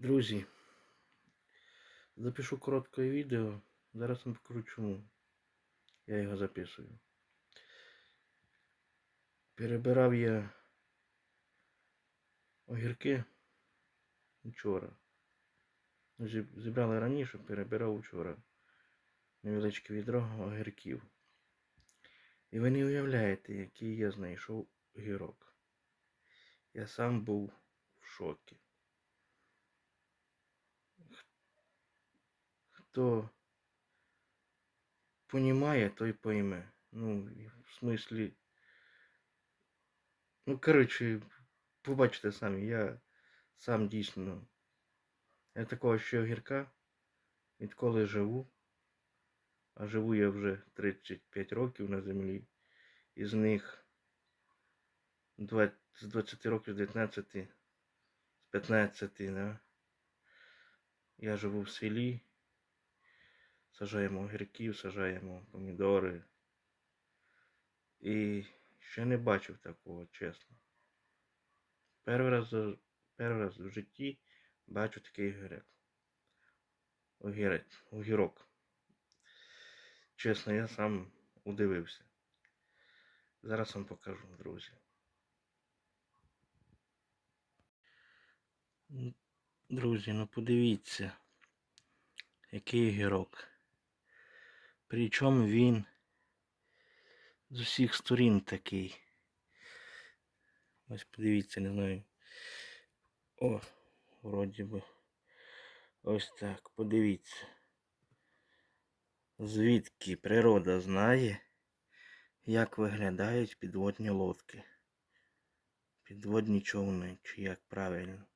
Друзі, запишу коротке відео. Зараз вам покажу чому. Я його записую. Перебирав я огірки вчора. Зібрали раніше, перебирав вчора. Невеличке відро огірків. І ви не уявляєте, який я знайшов огірок. Я сам був в шокі. Хто понімає, той пойме. Ну, в смислі. Ну, коротше, побачите самі, я сам дійсно. Я такого ще огірка, відколи живу. А живу я вже 35 років на землі. Із них два- з 20 років, з 19, з 15, да. Я живу в селі. Сажаємо огірків, сажаємо помідори. І ще не бачив такого, чесно. Перший раз, перший раз в житті бачу такий огірок. Огірець, огірок. Чесно, я сам удивився. Зараз вам покажу, друзі. Друзі, ну подивіться, який огірок. Причому він з усіх сторін такий. Ось подивіться, не знаю. О, вроді би. Ось так, подивіться. Звідки природа знає, як виглядають підводні лодки. Підводні човни, чи як правильно.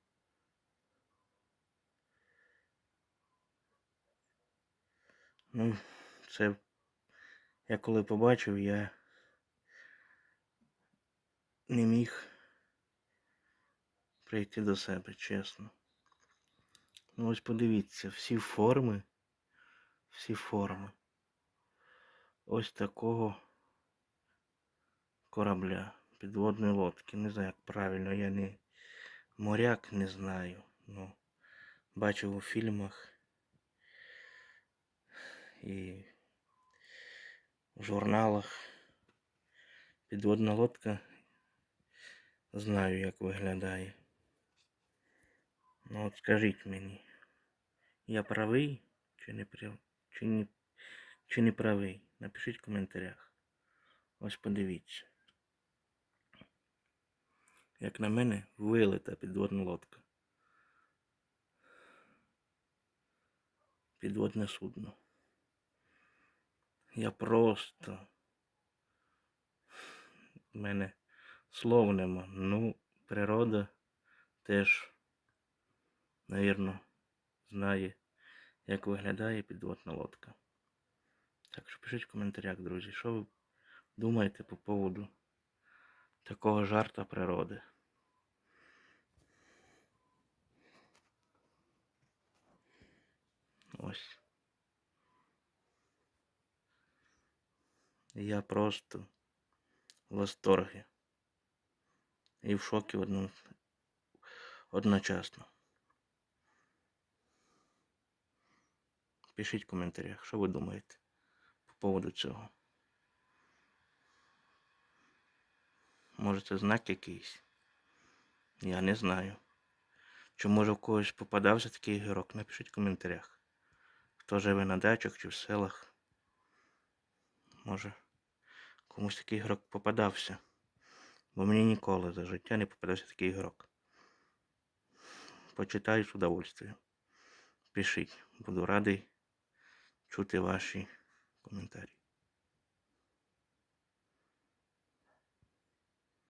Ну, це я коли побачив, я не міг прийти до себе, чесно. Ну ось подивіться, всі форми, всі форми. Ось такого корабля, підводної лодки. Не знаю, як правильно, я не моряк не знаю. Ну, бачив у фільмах і журналах. Підводна лодка. Знаю, як виглядає. Ну от скажіть мені, я правий чи не чи не, чи не правий? Напишіть в коментарях. Ось подивіться. Як на мене, вилита підводна лодка. Підводне судно. Я просто. В мене слов нема. Ну, природа теж, навірно, знає, як виглядає підводна лодка. Так що пишіть в коментарях, друзі, що ви думаєте по поводу такого жарта природи. Ось. Я просто в восторгі. І в шокі одно... одночасно. Пишіть в коментарях, що ви думаєте по поводу цього. Може це знак якийсь? Я не знаю. Чи може в когось попадався такий гірок? Напишіть в коментарях. Хто живе на дачах чи в селах. Може комусь такий ігрок попадався. Бо мені ніколи за життя не попадався такий ігрок. Почитаю з удовольствием. Пишіть. Буду радий чути ваші коментарі.